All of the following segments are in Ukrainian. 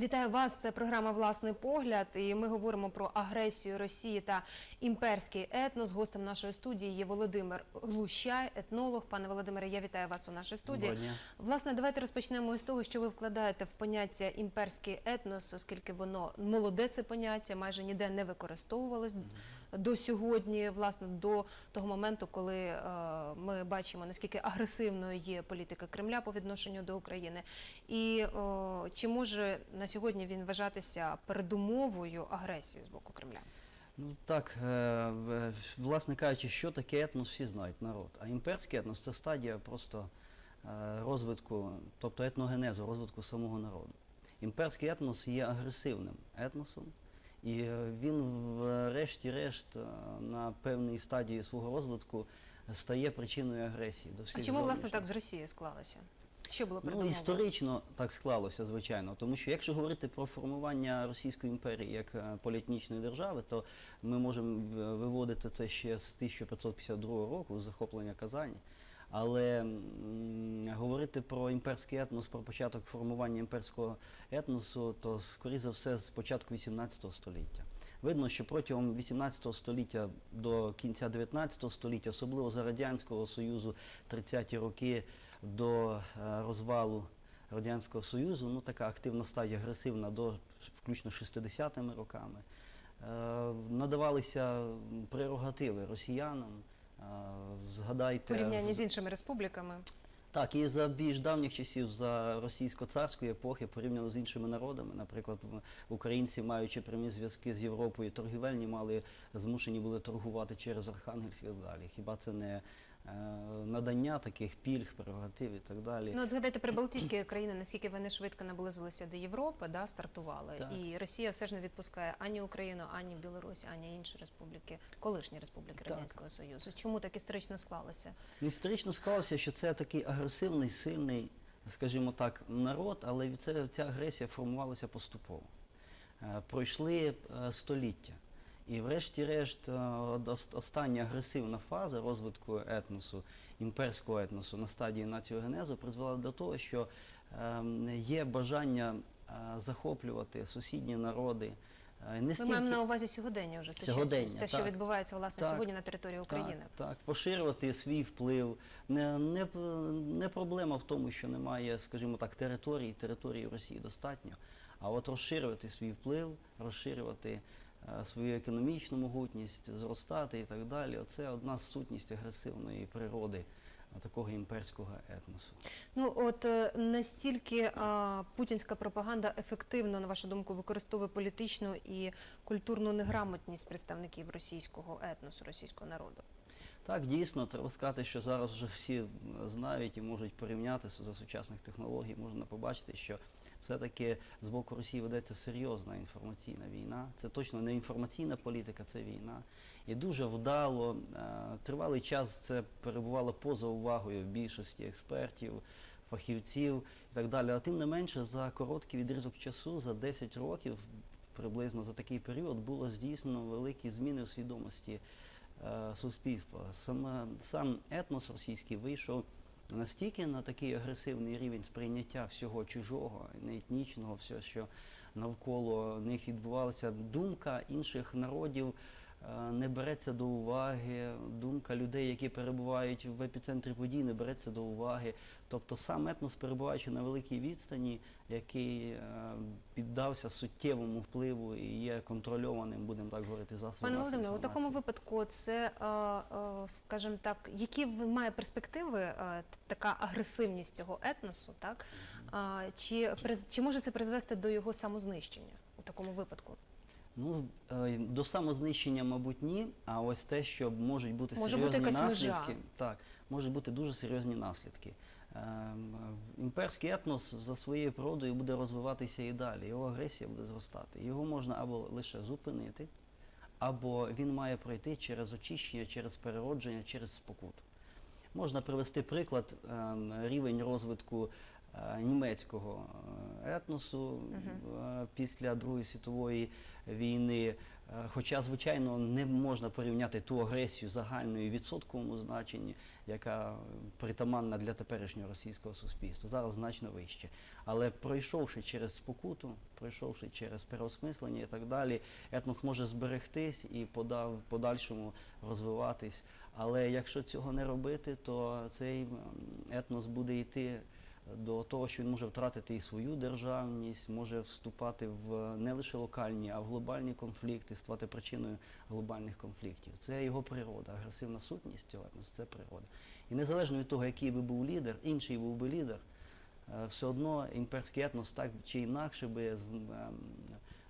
Вітаю вас. Це програма Власний погляд. І ми говоримо про агресію Росії та імперський етнос. Гостем нашої студії є Володимир Глущай, етнолог. Пане Володимире, я вітаю вас у нашій студії. Доброго. Власне, давайте розпочнемо із того, що ви вкладаєте в поняття імперський етнос, оскільки воно молоде це поняття, майже ніде не використовувалось до сьогодні, власне, до того моменту, коли е, ми бачимо наскільки агресивною є політика Кремля по відношенню до України, і о, чи може на сьогодні він вважатися передумовою агресії з боку Кремля? Ну так, е, власне кажучи, що таке етнос, всі знають народ. А імперський етнос це стадія просто е, розвитку, тобто етногенезу, розвитку самого народу. Імперський етнос є агресивним етносом, і е, він, врешті-решт, е, на певній стадії свого розвитку стає причиною агресії до всіх А чому власне так з Росією склалося? Що було Ну, історично так склалося, звичайно. Тому що якщо говорити про формування Російської імперії як е, поліетнічної держави, то ми можемо виводити це ще з 1552 року, з захоплення Казані. Але м, говорити про імперський етнос, про початок формування імперського етносу, то скоріше за все з початку 18 століття. Видно, що протягом 18 століття до кінця 19 століття, особливо за Радянського Союзу, 30-ті роки до е, розвалу Радянського Союзу, ну така активна стадія, агресивна до включно 60-ми роками, е, надавалися прерогативи росіянам. Згадайте порівняння з іншими республіками? так, і за більш давніх часів, за російсько-царської епохи, порівняно з іншими народами, наприклад, українці, маючи прямі зв'язки з Європою, торгівельні мали змушені були торгувати через Архангельськ і далі. Хіба це не надання таких пільг, прерогатив і так далі? Ну, от згадайте прибалтійські країни, наскільки вони швидко наблизилися до Європи, да, стартували. Так. І Росія все ж не відпускає ані Україну, ані Білорусь, ані інші республіки, колишні республіки Так. Радянського Союзу. Чому так історично склалося? Ну, Історично склалося, що це такий агресивний, сильний, скажімо так, народ, але це, ця агресія формувалася поступово. Е, Пройшли е, століття. І врешті-решт е, остання агресивна фаза розвитку етносу, імперського етносу на стадії націогенезу призвела до того, що ем, є бажання е, захоплювати сусідні народи. е, Не Ми стільки... маємо на увазі сьогодення вже Сьогодення, те, що так. відбувається власне Так. сьогодні на території України. Так, так, поширювати свій вплив. Не, не, не проблема в тому, що немає, скажімо так, території, території в Росії достатньо. А от розширювати свій вплив, розширювати свою економічну могутність, зростати і так далі. Оце одна з сутність агресивної природи е, такого імперського етносу. Ну от е, настільки а, путінська пропаганда ефективно, на вашу думку, використовує політичну і культурну неграмотність представників російського етносу, російського народу. Так, дійсно, треба сказати, що зараз вже всі знають і можуть порівняти за сучасних технологій, можна побачити, що все-таки з боку Росії ведеться серйозна інформаційна війна. Це точно не інформаційна політика, це війна. І дуже вдало, е, тривалий час це перебувало поза увагою більшості експертів, фахівців і так далі. А тим не менше, за короткий відрізок часу, за 10 років, приблизно за такий період, було здійснено великі зміни в свідомості е, суспільства. Саме сам етнос російський вийшов настільки на такий агресивний рівень сприйняття всього чужого, не етнічного, все, що навколо них відбувалося. Думка інших народів не береться до уваги, думка людей, які перебувають в епіцентрі подій, не береться до уваги. Тобто сам етнос, перебуваючи на великій відстані, який е, піддався суттєвому впливу і є контрольованим, будемо так говорити, засобом. Пане Володимире, у такому випадку це, е, е, скажімо так, які має перспективи е, така агресивність цього етносу, так? Чи, чи може це призвести до його самознищення у такому випадку? Ну, е, до самознищення, мабуть, ні. А ось те, що можуть бути Може бути серйозні межа. наслідки. Так, можуть бути дуже серйозні наслідки. Ем, е, Імперський етнос за своєю природою буде розвиватися і далі. Його агресія буде зростати. Його можна або лише зупинити, або він має пройти через очищення, через переродження, через спокуту. Можна привести приклад ем, рівень розвитку німецького е, етносу е, після Другої світової війни. Е, Хоча, звичайно, не можна порівняти ту агресію загальною відсотковому значенні, яка притаманна для теперішнього російського суспільства. Зараз значно вище. Але пройшовши через спокуту, пройшовши через переосмислення і так далі, етнос може зберегтись і пода- в подальшому розвиватись. Але якщо цього не робити, то цей етнос буде йти до того, що він може втратити і свою державність, може вступати в не лише локальні, а в глобальні конфлікти, ставати причиною глобальних конфліктів. Це його природа, агресивна сутність цього – це природа. І незалежно від того, який би був лідер, інший був би лідер, е, все одно імперський етнос так чи інакше би ем,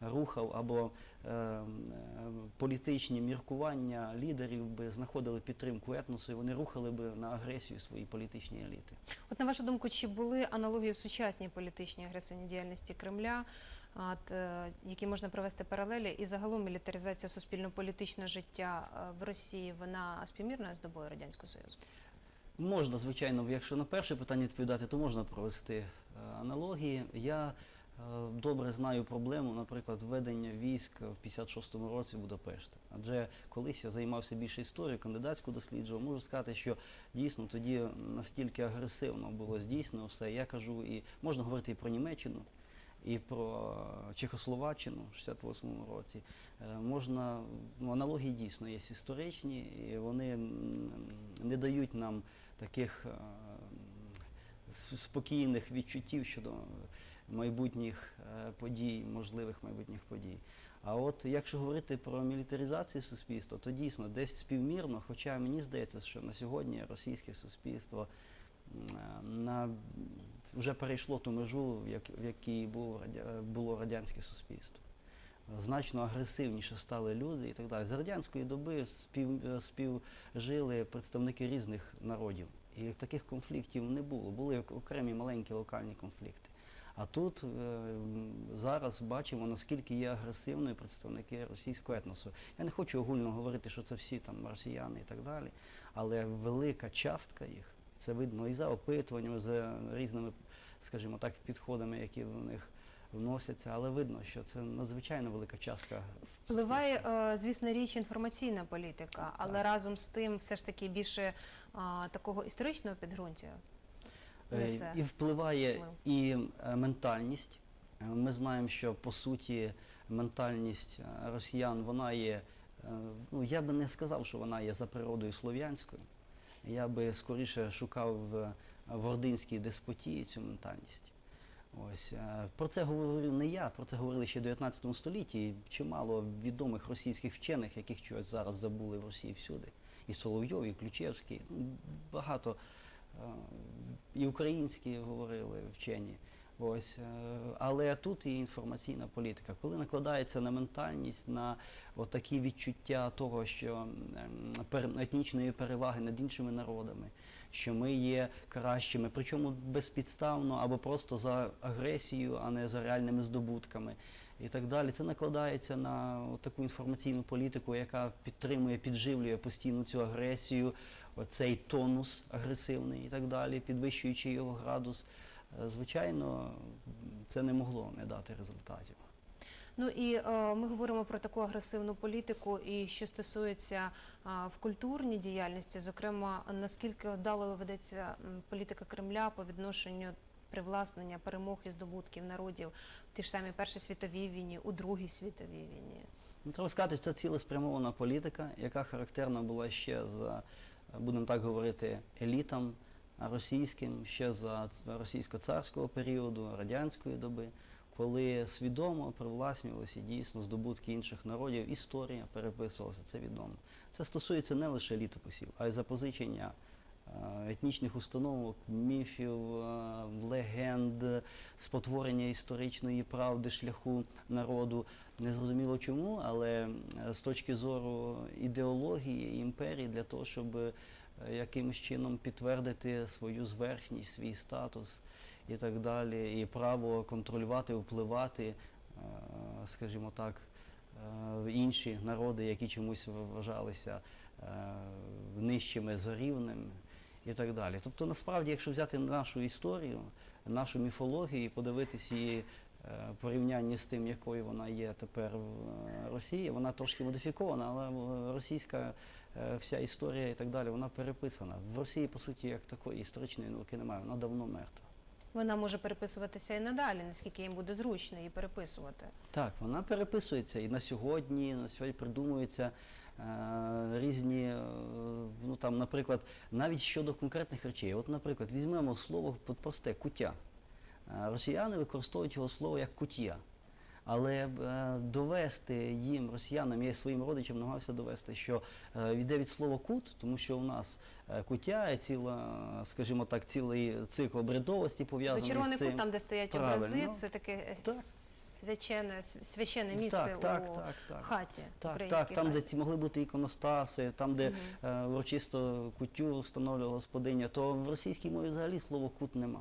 рухав або е, політичні міркування лідерів би знаходили підтримку етносу, і вони рухали би на агресію свої політичні еліти. От на вашу думку, чи були аналогії в сучасній політичній агресивній діяльності Кремля, от, е, які можна провести паралелі, і загалом мілітаризація суспільно-політичного життя е, в Росії вона співмірна з добою радянського союзу? Можна, звичайно, якщо на перше питання відповідати, то можна провести е, аналогії. Я добре знаю проблему, наприклад, введення військ в 56-му році в Будапешт. Адже колись я займався більше історією, кандидатську досліджував. Можу сказати, що дійсно тоді настільки агресивно було здійснено все. Я кажу, і можна говорити і про Німеччину. І про Чехословаччину в 68-му році Е, можна ну, аналогії дійсно є історичні, і вони не дають нам таких е, спокійних відчуттів щодо майбутніх е, подій, можливих майбутніх подій. А от якщо говорити про мілітаризацію суспільства, то дійсно десь співмірно, хоча мені здається, що на сьогодні російське суспільство е, на, вже перейшло ту межу, в, якій було радянське суспільство. Значно агресивніше стали люди і так далі. За радянської доби спів, співжили представники різних народів. І таких конфліктів не було. Були окремі маленькі локальні конфлікти. А тут е, зараз бачимо, наскільки є агресивною представники російського етносу. Я не хочу огульно говорити, що це всі там росіяни і так далі, але велика частка їх, це видно і за опитуваннями, за різними, скажімо так, підходами, які в них вносяться, але видно, що це надзвичайно велика частка. Впливає, е, звісно, річ інформаційна політика, але Так. разом з тим, все ж таки більше такого історичного підґрунтя. Е, несе І впливає вплив. і е, ментальність. Е, Ми знаємо, що по суті ментальність росіян вона є. Ну я би не сказав, що вона є за природою слов'янською. Я би скоріше шукав в, ординській деспотії цю ментальність. Ось про це говорив не я, про це говорили ще в 19 столітті. І чимало відомих російських вчених, яких чогось зараз забули в Росії всюди. І Соловйов, і Ключевський. Багато і українські говорили вчені. Ось, е, але тут і інформаційна політика. Коли накладається на ментальність, на такі відчуття того, що етнічної переваги над іншими народами, що ми є кращими, причому безпідставно або просто за агресією, а не за реальними здобутками. І так далі. Це накладається на таку інформаційну політику, яка підтримує, підживлює постійно цю агресію, оцей тонус агресивний і так далі, підвищуючи його градус. Е, Звичайно, це не могло не дати результатів. Ну і е, ми говоримо про таку агресивну політику, і що стосується а, в культурній діяльності, зокрема, наскільки вдалою ведеться політика Кремля по відношенню привласнення перемог і здобутків народів в ті ж самі Першій світовій війні, у Другій світовій війні. Ну, треба сказати, що це цілеспрямована політика, яка характерна була ще за, е, будемо так говорити, елітам російським, ще за російсько-царського періоду, радянської доби, коли свідомо привласнювалися дійсно здобутки інших народів, історія переписувалася, це відомо. Це стосується не лише літописів, а й запозичення е, етнічних установок, міфів, е, легенд, спотворення історичної правди шляху народу. Незрозуміло чому, але е, з точки зору ідеології імперії для того, щоб е, якимось чином підтвердити свою зверхність, свій статус і так далі, і право контролювати, впливати, е, скажімо так, е, в інші народи, які чомусь вважалися е, нижчими за рівнем і так далі. Тобто, насправді, якщо взяти нашу історію, нашу міфологію і подивитися її е, порівнянні з тим, якою вона є тепер в е, Росії, вона трошки модифікована, але е, російська вся історія і так далі, вона переписана. В Росії, по суті, як такої історичної науки немає, вона давно мертва. Вона може переписуватися і надалі, наскільки їм буде зручно її переписувати. Так, вона переписується і на сьогодні, на сьогодні придумуються е, різні, е, ну там, наприклад, навіть щодо конкретних речей. От, наприклад, візьмемо слово просте куття. Е, Росіяни використовують його слово як кутія. Але е, довести їм, росіянам, я своїм родичам намагався довести, що е, йде від слова кут, тому що у нас куття ціла, скажімо так, цілий цикл бредовості До пов'язаний з цим. кут, там, де стоять Правильно. образи, це таке Так. священне, священне місце так, так, у так, так. хаті. Так, так, там, де ці могли бути іконостаси, там, де урочисто кутю встановлювала господиня, то в російській мові взагалі слова кут нема.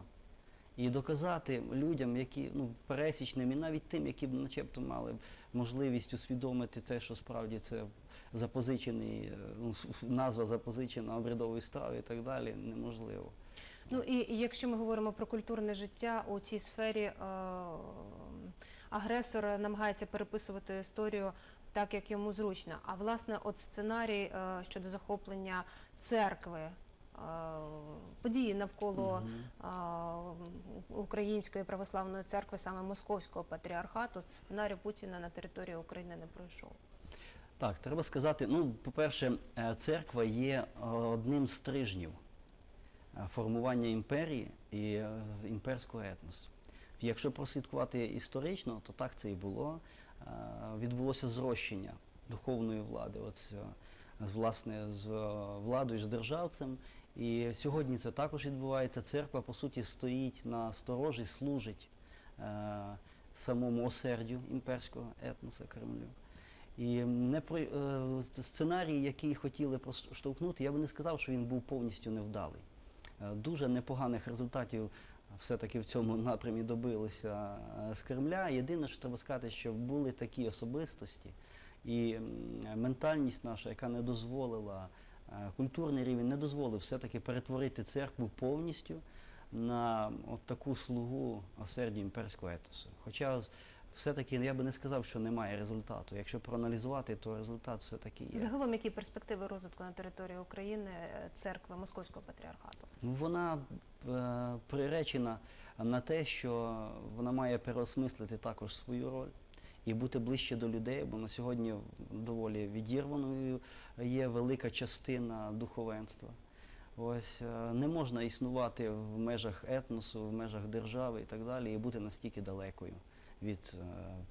І доказати людям, які ну, пересічним, і навіть тим, які б начебто мали можливість усвідомити те, що справді це запозичений, е, ну, назва запозичена обрядової страви і так далі, неможливо. Ну і якщо ми говоримо про культурне життя у цій сфері, е, агресор намагається переписувати історію так, як йому зручно. А власне, от сценарій е, щодо захоплення церкви. Події навколо Української православної церкви, саме Московського патріархату, сценарій Путіна на території України не пройшов. Так, треба сказати, ну, по-перше, е, церква є е, одним з стрижнів е, формування імперії і імперського етносу. Якщо прослідкувати історично, то так це і було. Відбулося зрощення духовної влади, от, з, власне, з владою, з державцем. І сьогодні це також відбувається. Церква, по суті, стоїть на сторожі, служить е, самому осердю імперського етноса Кремлю. І не про е, сценарій, який хотіли проштовхнути, я би не сказав, що він був повністю невдалий. Е, Дуже непоганих результатів все-таки в цьому напрямі добилися е, з Кремля. Єдине, що треба сказати, що були такі особистості і ментальність наша, яка не дозволила, культурний рівень не дозволив все-таки перетворити церкву повністю на от таку слугу осерді імперського етосу. Хоча все-таки я би не сказав, що немає результату. Якщо проаналізувати, то результат все-таки є. Загалом, які перспективи розвитку на території України е, церкви Московського патріархату? Ну, Вона е, приречена на те, що вона має переосмислити також свою роль і бути ближче до людей, бо на сьогодні доволі відірваною є велика частина духовенства. Ось е, не можна існувати в межах етносу, в межах держави і так далі, і бути настільки далекою від е,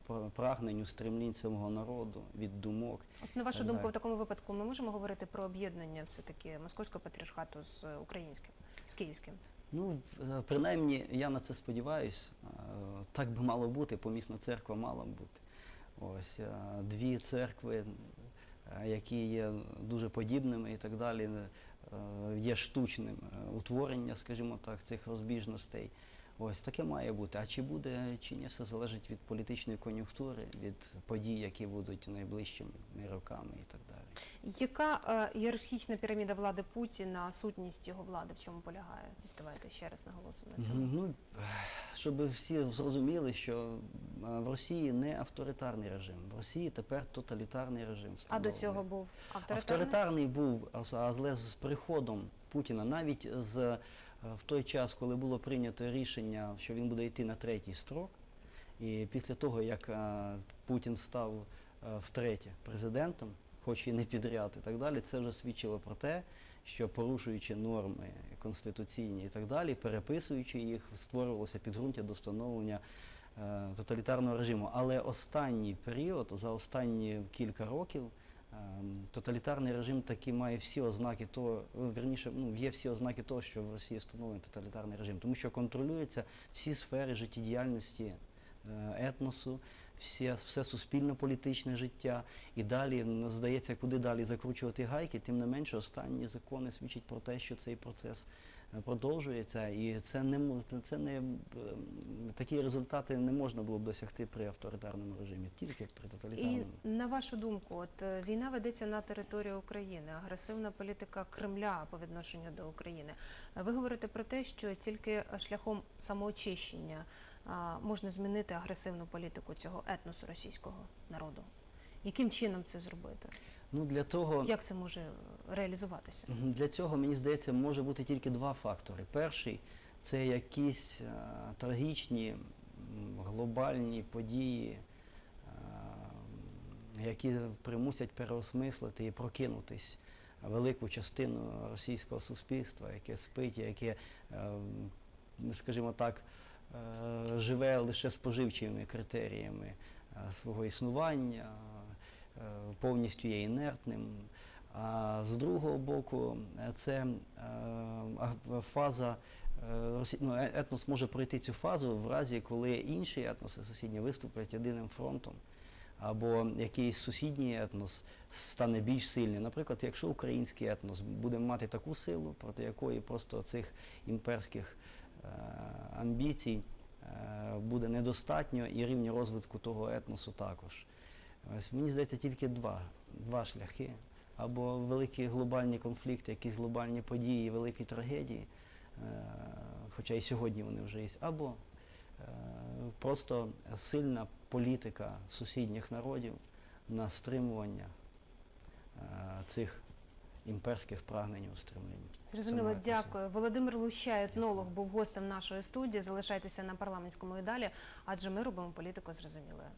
пр- прагнень, устремлінь самого народу, від думок. От на вашу думку, в такому випадку ми можемо говорити про об'єднання все таки московського патріархату з українським, з київським? Ну, е, принаймні, я на це сподіваюся. Так би мало бути, помісна церква мала б бути. Ось е, дві церкви, е, які є дуже подібними і так далі, е, є штучним утворення, скажімо так, цих розбіжностей. Ось таке має бути. А чи буде, чи ні, все залежить від політичної кон'юнктури, від подій, які будуть найближчими роками і так далі. Яка е, ієрархічна піраміда влади Путіна, сутність його влади, в чому полягає? Давайте ще раз наголосимо на цьому. Ну, щоб всі зрозуміли, що е, в Росії не авторитарний режим, в Росії тепер тоталітарний режим. А до цього був авторитарний? Авторитарний був, але з приходом Путіна, навіть з, е, в той час, коли було прийнято рішення, що він буде йти на третій строк, і після того, як Путін став втретє президентом, хоч і не підряд і так далі, це вже свідчило про те, що порушуючи норми конституційні і так далі, переписуючи їх, створювалося підґрунтя до встановлення е, тоталітарного режиму. Але останній період, за останні кілька років, ем, тоталітарний режим таки має всі ознаки того, е, вірніше, ну, є всі ознаки того, що в Росії встановлений тоталітарний режим, тому що контролюються всі сфери життєдіяльності е, етносу, всі, все суспільно-політичне життя. І далі, здається, куди далі закручувати гайки, тим не менше останні закони свідчать про те, що цей процес е, продовжується. І це не це- не такі результати не можна було б досягти при авторитарному режимі, тільки при І тоталітарному. на вашу думку, от е, війна ведеться на території України, агресивна політика Кремля по відношенню до України. Е, Ви говорите про те, що тільки шляхом самоочищення можна змінити агресивну політику цього етносу російського народу? Яким чином це зробити? Ну для того Як це може реалізуватися? Для цього, мені здається, може бути тільки два фактори. Перший це якісь е, трагічні глобальні події, е, які примусять переосмислити і прокинутись велику частину російського суспільства, яке спить, яке, е, скажімо так, живе лише споживчими критеріями е, свого існування, е, повністю є інертним. А з другого боку, е, це е, фаза е, ну, е- етнос може пройти цю фазу в разі, коли інші етноси сусідні виступлять єдиним фронтом, або якийсь сусідній етнос стане більш сильним. Наприклад, якщо український етнос буде мати таку силу, проти якої просто цих імперських е, амбіцій е, буде недостатньо, і рівня розвитку того етносу також. Ось мені здається, тільки два, два шляхи. Або великі глобальні конфлікти, якісь глобальні події, великі трагедії, е, хоча і сьогодні вони вже є, або е, просто сильна політика сусідніх народів на стримування е, цих імперських прагнень устремлень. Зрозуміло, дякую. Володимир Лущай, етнолог, був гостем нашої студії. Залишайтеся на парламентському і далі, адже ми робимо політику зрозумілою.